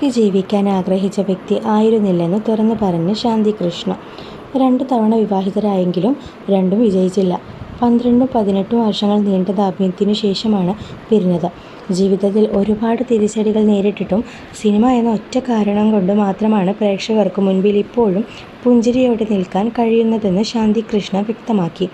ജീവിക്കാൻ ആഗ്രഹിച്ച വ്യക്തി ആയിരുന്നില്ലെന്ന് തുറന്നു പറഞ്ഞ് ശാന്തി കൃഷ്ണ. രണ്ടു തവണ വിവാഹിതരായെങ്കിലും രണ്ടും വിജയിച്ചില്ല. പന്ത്രണ്ടും പതിനെട്ടും വർഷങ്ങൾ നീണ്ട ദാമ്പത്യത്തിനു ശേഷമാണ് പിരിഞ്ഞത്. ജീവിതത്തിൽ ഒരുപാട് തിരിച്ചടികൾ നേരിട്ടിട്ടും സിനിമ എന്ന ഒറ്റ കാരണം കൊണ്ട് മാത്രമാണ് പ്രേക്ഷകർക്ക് മുൻപിൽ ഇപ്പോഴും പുഞ്ചിരിയോടെ നിൽക്കാൻ കഴിയുന്നതെന്ന് ശാന്തി കൃഷ്ണ വ്യക്തമാക്കി.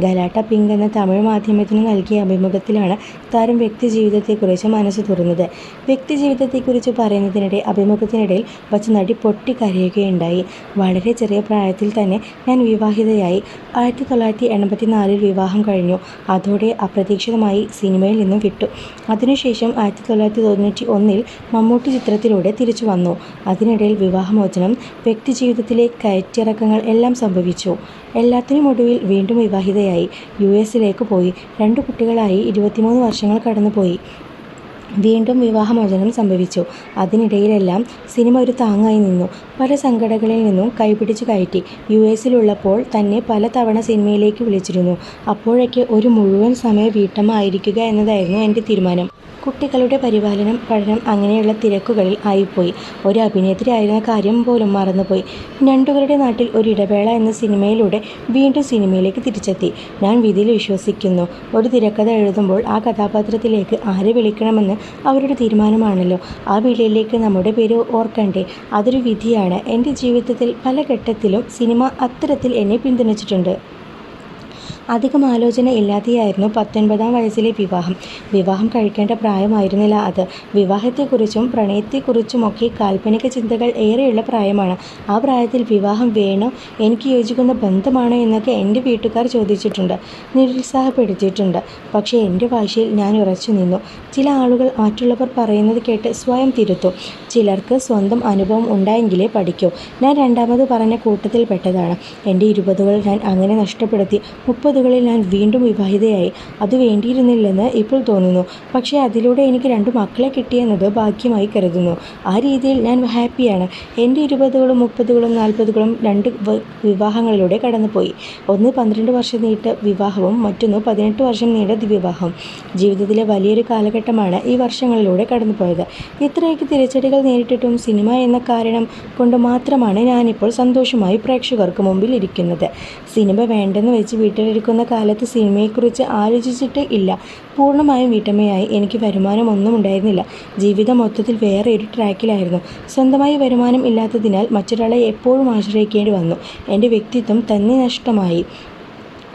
ഗലാട്ട പിങ്ക് എന്ന തമിഴ് മാധ്യമത്തിന് നൽകിയ അഭിമുഖത്തിലാണ് താരം വ്യക്തി ജീവിതത്തെക്കുറിച്ച് മനസ്സ് തുറന്നത്. വ്യക്തി ജീവിതത്തെക്കുറിച്ച് പറയുന്നതിനിടെ അഭിമുഖത്തിനിടയിൽ വച്ച് നടി പൊട്ടിക്കരയുകയുണ്ടായി. വളരെ ചെറിയ പ്രായത്തിൽ തന്നെ ഞാൻ വിവാഹിതയായി. ആയിരത്തി തൊള്ളായിരത്തി എൺപത്തിനാലിൽ വിവാഹം കഴിഞ്ഞു. അതോടെ അപ്രതീക്ഷിതമായി സിനിമയിൽ നിന്നും വിട്ടു. അതിനുശേഷം ആയിരത്തി തൊള്ളായിരത്തി തൊണ്ണൂറ്റി ഒന്നിൽ മമ്മൂട്ടി ചിത്രത്തിലൂടെ തിരിച്ചു വന്നു. അതിനിടയിൽ വിവാഹമോചനം, വ്യക്തിജീവിതത്തിലെ കയറ്റിറക്കങ്ങൾ എല്ലാം സംഭവിച്ചു. എല്ലാത്തിനും ഒടുവിൽ വീണ്ടും വിവാഹിതയായി. യുഎസിലേക്ക് പോയി. രണ്ടു കുട്ടികളായി. ഇരുപത്തിമൂന്ന് വർഷങ്ങൾ കടന്നുപോയി. വീണ്ടും വിവാഹമോചനം സംഭവിച്ചു. അതിനിടയിലെല്ലാം സിനിമ ഒരു താങ്ങായി നിന്നു. പല സംഘടനകളിൽ നിന്നും കൈപിടിച്ചു കയറ്റി. യു എസിലുള്ളപ്പോൾ തന്നെ പല തവണ സിനിമയിലേക്ക് വിളിച്ചിരുന്നു. അപ്പോഴൊക്കെ ഒരു മുഴുവൻ സമയ വീട്ടമ്മ ആയിരിക്കുക എന്നതായിരുന്നു എന്റെ തീരുമാനം. കുട്ടികളുടെ പരിപാലനം, പഠനം അങ്ങനെയുള്ള തിരക്കുകളിൽ ആയിപ്പോയി ഒരു അഭിനേത്രി ആയിരുന്ന കാര്യം പോലും മറന്നുപോയി. ഞണ്ടുകളുടെ നാട്ടിൽ ഒരു ഇടവേള എന്ന സിനിമയിലൂടെ വീണ്ടും സിനിമയിലേക്ക് തിരിച്ചെത്തി. ഞാൻ വിധിയിൽ വിശ്വസിക്കുന്നു. ഒരു തിരക്കഥ എഴുതുമ്പോൾ ആ കഥാപാത്രത്തിലേക്ക് ആരെ വിളിക്കണമെന്ന് അവരുടെ തീരുമാനമാണല്ലോ. ആ വിളിയിലേക്ക് നമ്മുടെ പേര് ഓർക്കണ്ടേ. അതൊരു വിധിയാണ്. എന്റെ ജീവിതത്തിൽ പല ഘട്ടത്തിലും സിനിമ അത്തരത്തിൽ എന്നെ പിന്തുണച്ചിട്ടുണ്ട്. അധികം ആലോചന ഇല്ലാതെയായിരുന്നു പത്തൊൻപതാം വയസ്സിലെ വിവാഹം. വിവാഹം കഴിക്കേണ്ട പ്രായമായിരുന്നില്ല അത്. വിവാഹത്തെക്കുറിച്ചും പ്രണയത്തെക്കുറിച്ചുമൊക്കെ കാൽപ്പനിക ചിന്തകൾ ഏറെയുള്ള പ്രായമാണ്. ആ പ്രായത്തിൽ വിവാഹം വേണോ, എനിക്ക് യോജിക്കുന്ന ബന്ധമാണോ എന്നൊക്കെ എന്റെ വീട്ടുകാർ ചോദിച്ചിട്ടുണ്ട്. നിരുത്സാഹപ്പെടുത്തിയിട്ടുണ്ട്. പക്ഷേ എന്റെ ഭാഷയിൽ ഞാൻ ഉറച്ചു നിന്നു ചില ആളുകൾ മറ്റുള്ളവർ പറയുന്നത് കേട്ട് സ്വയം തിരുത്തു ചിലർക്ക് സ്വന്തം അനുഭവം ഉണ്ടായെങ്കിലേ പഠിക്കൂ. ഞാൻ രണ്ടാമത് പറഞ്ഞ കൂട്ടത്തിൽപ്പെട്ടതാണ്. എന്റെ ഇരുപതുകൾ ഞാൻ അങ്ങനെ നഷ്ടപ്പെടുത്തി. മുപ്പതുകളിൽ ഞാൻ വീണ്ടും വിവാഹിതയായി. അത് വേണ്ടിയിരുന്നില്ലെന്ന് ഇപ്പോൾ തോന്നുന്നു. പക്ഷേ അതിലൂടെ എനിക്ക് രണ്ട് മക്കളെ കിട്ടിയെന്നത് ഭാഗ്യമായി കരുതുന്നു. ആ രീതിയിൽ ഞാൻ ഹാപ്പിയാണ്. എന്റെ ഇരുപതുകളും മുപ്പതുകളും നാൽപ്പതുകളും രണ്ട് വിവാഹങ്ങളിലൂടെ കടന്നുപോയി. ഒന്ന് പന്ത്രണ്ട് വർഷം നീണ്ട വിവാഹവും മറ്റൊന്ന് പതിനെട്ട് വർഷം നീണ്ട വിവാഹവും. ജീവിതത്തിലെ വലിയൊരു കാലഘട്ടമാണ് ഈ വർഷങ്ങളിലൂടെ കടന്നുപോയത്. ഇത്രയൊക്കെ തിരിച്ചടികൾ നേരിട്ടിട്ടും സിനിമ എന്ന കാരണം കൊണ്ട് മാത്രമാണ് ഞാനിപ്പോൾ സന്തോഷമായി പ്രേക്ഷകർക്ക് മുമ്പിൽ ഇരിക്കുന്നത്. സിനിമ വേണ്ടെന്ന് വെച്ച് വീട്ടിലിരിക്കുന്ന കാലത്ത് സിനിമയെക്കുറിച്ച് ആലോചിച്ചിട്ടേ ഇല്ല. പൂർണമായും വീട്ടമ്മയായി. എനിക്ക് വരുമാനമൊന്നും ഉണ്ടായിരുന്നില്ല. ജീവിതം മൊത്തത്തിൽ വേറെ ഒരു ട്രാക്കിലായിരുന്നു. സ്വന്തമായി വരുമാനം ഇല്ലാത്തതിനാൽ മറ്റൊരാളെ എപ്പോഴും ആശ്രയിക്കേണ്ടി വന്നു. എന്റെ വ്യക്തിത്വം തന്നെ നഷ്ടമായി.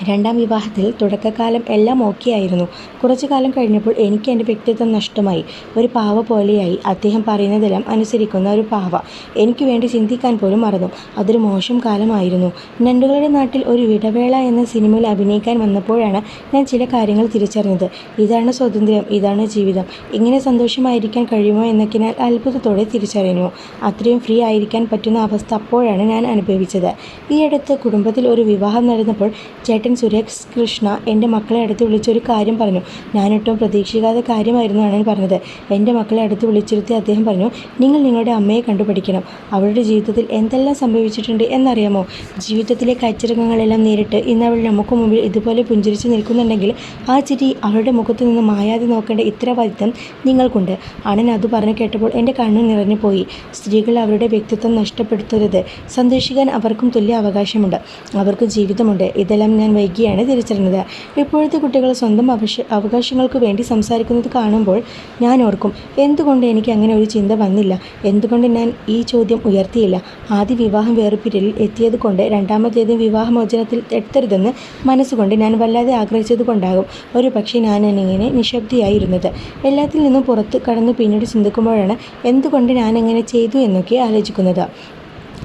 രണ്ടാം വിവാഹത്തിൽ തുടക്കകാലം എല്ലാം ഓക്കെ ആയിരുന്നു കുറച്ചു കാലം കഴിഞ്ഞപ്പോൾ എനിക്ക് എന്റെ വ്യക്തിത്വം നഷ്ടമായി. ഒരു പാവ പോലെയായി. അദ്ദേഹം പറയുന്നതെല്ലാം അനുസരിക്കുന്ന ഒരു പാവ. എനിക്ക് വേണ്ടി ചിന്തിക്കാൻ പോലും മറന്നു. അതൊരു മോശം കാലമായിരുന്നു. ഞണ്ടുകളുടെ നാട്ടിൽ ഒരു ഇടവേള എന്ന സിനിമയിൽ അഭിനയിക്കാൻ വന്നപ്പോഴാണ് ഞാൻ ചില കാര്യങ്ങൾ തിരിച്ചറിഞ്ഞത്. ഇതാണ് സ്വാതന്ത്ര്യം. ഇതാണ് ജീവിതം. ഇങ്ങനെ സന്തോഷമായിരിക്കാൻ കഴിയുമോ എന്നൊക്കെ ഞാൻ അത്ഭുതത്തോടെ തിരിച്ചറിഞ്ഞു. അത്രയും ഫ്രീ ആയിരിക്കാൻ പറ്റുന്ന അവസ്ഥ അപ്പോഴാണ് ഞാൻ അനുഭവിച്ചത്. ഈയടുത്ത് കുടുംബത്തിൽ ഒരു വിവാഹം നടന്നപ്പോൾ ചേട്ടൻ സുരേഷ് കൃഷ്ണ എന്റെ മക്കളെ അടുത്ത് വിളിച്ചൊരു കാര്യം പറഞ്ഞു. ഞാനൊട്ടും പ്രതീക്ഷിക്കാത്ത കാര്യമായിരുന്നാണ് പറഞ്ഞത്. എന്റെ മക്കളെ അടുത്ത് വിളിച്ചിരുത്തി അദ്ദേഹം പറഞ്ഞു, നിങ്ങൾ നിങ്ങളുടെ അമ്മയെ കണ്ടുപഠിക്കണം. അവളുടെ ജീവിതത്തിൽ എന്തെല്ലാം സംഭവിച്ചിട്ടുണ്ട് എന്നറിയാമോ. ജീവിതത്തിലെ കച്ചിറങ്ങങ്ങളെല്ലാം നേരിട്ട് ഇന്ന് അവൾ നമുക്ക് മുമ്പിൽ ഇതുപോലെ പുഞ്ചിരിച്ച് നിൽക്കുന്നുണ്ടെങ്കിൽ ആ ചിരി അവളുടെ മുഖത്തുനിന്ന് മായാതെ നോക്കേണ്ട ഉത്തരവാദിത്തം നിങ്ങൾക്കുണ്ട്. അണൻ അത് പറഞ്ഞു കേട്ടപ്പോൾ എന്റെ കണ്ണു നിറഞ്ഞു പോയി സ്ത്രീകൾ അവരുടെ വ്യക്തിത്വം നഷ്ടപ്പെടുത്തരുത്. സന്തോഷിക്കാൻ അവർക്കും തുല്യ അവകാശമുണ്ട്. അവർക്ക് ജീവിതമുണ്ട്. ഇതെല്ലാം ഞാൻ വൈകിയാണ് തിരിച്ചറിഞ്ഞത്. ഇപ്പോഴത്തെ കുട്ടികൾ സ്വന്തം അവകാശങ്ങൾക്ക് വേണ്ടി സംസാരിക്കുന്നത് കാണുമ്പോൾ ഞാൻ ഓർക്കും എന്തുകൊണ്ട് എനിക്ക് അങ്ങനെ ഒരു ചിന്ത വന്നില്ല. എന്തുകൊണ്ട് ഞാൻ ഈ ചോദ്യം ഉയർത്തിയില്ല. ആദ്യ വിവാഹം വേർപിരിയലിൽ എത്തിയതുകൊണ്ട് രണ്ടാമത്തേതും വിവാഹമോചനത്തിൽ എത്തരുതെന്ന് മനസ്സുകൊണ്ട് ഞാൻ വല്ലാതെ ആഗ്രഹിച്ചത് കൊണ്ടാകും ഒരു പക്ഷേ ഞാൻ എന്നിങ്ങനെ ഇരുന്നത്. എല്ലാത്തിൽ നിന്നും പുറത്ത് കടന്നു പിന്നീട് ചിന്തിക്കുമ്പോഴാണ് എന്തുകൊണ്ട് ഞാനങ്ങനെ ചെയ്തു എന്നൊക്കെ ആലോചിക്കുന്നത്.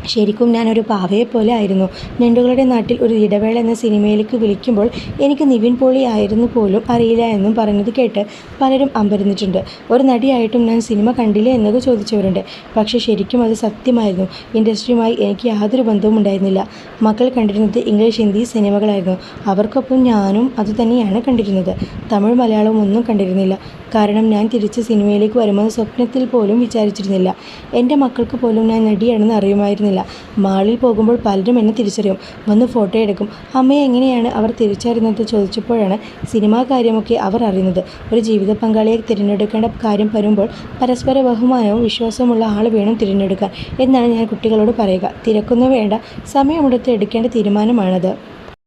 ശരിക്കും ഞാനൊരു ഒരു പോലെ ആയിരുന്നു. ഞണ്ടുകളുടെ നാട്ടിൽ ഒരു ഇടവേള എന്ന സിനിമയിലേക്ക് വിളിക്കുമ്പോൾ എനിക്ക് നിവിൻ പോളി ആയിരുന്നു പോലും അറിയില്ല എന്നും പറഞ്ഞത് കേട്ട് പലരും അമ്പരന്നിട്ടുണ്ട്. ഒരു നടിയായിട്ടും ഞാൻ സിനിമ കണ്ടില്ലേ എന്നത് ചോദിച്ചവരുണ്ട്. പക്ഷേ ശരിക്കും അത് സത്യമായിരുന്നു. ഇൻഡസ്ട്രിയുമായി എനിക്ക് യാതൊരു ബന്ധവും ഉണ്ടായിരുന്നില്ല. മക്കൾ കണ്ടിരുന്നത് ഇംഗ്ലീഷ്, ഹിന്ദി സിനിമകളായിരുന്നു. അവർക്കൊപ്പം ഞാനും അതുതന്നെയാണ് കണ്ടിരുന്നത്. തമിഴ് മലയാളവും ഒന്നും കണ്ടിരുന്നില്ല. കാരണം ഞാൻ തിരിച്ച് സിനിമയിലേക്ക് വരുമെന്ന് സ്വപ്നത്തിൽ പോലും വിചാരിച്ചിരുന്നില്ല. എന്റെ മക്കൾക്ക് പോലും ഞാൻ നടിയാണെന്ന് അറിയുമായിരുന്നില്ല. ഉണ്ടായിരുന്നില്ല മാളിൽ പോകുമ്പോൾ പലരും എന്നെ തിരിച്ചറിയും. വന്ന് ഫോട്ടോ എടുക്കും. അമ്മയെ എങ്ങനെയാണ് അവർ തിരിച്ചറിയുന്നത് ചോദിച്ചപ്പോഴാണ് സിനിമാ കാര്യമൊക്കെ അവർ അറിയുന്നത്. ഒരു ജീവിത പങ്കാളിയെ തിരഞ്ഞെടുക്കേണ്ട കാര്യം വരുമ്പോൾ പരസ്പര ബഹുമാനവും വിശ്വാസവുമുള്ള ആൾ വേണം തിരഞ്ഞെടുക്കാൻ. എന്നാണ് ഞാൻ കുട്ടികളോട് പറയുക. തിരക്കൊന്നും വേണ്ട. സമയമെടുത്ത് എടുക്കേണ്ട തീരുമാനമാണത്.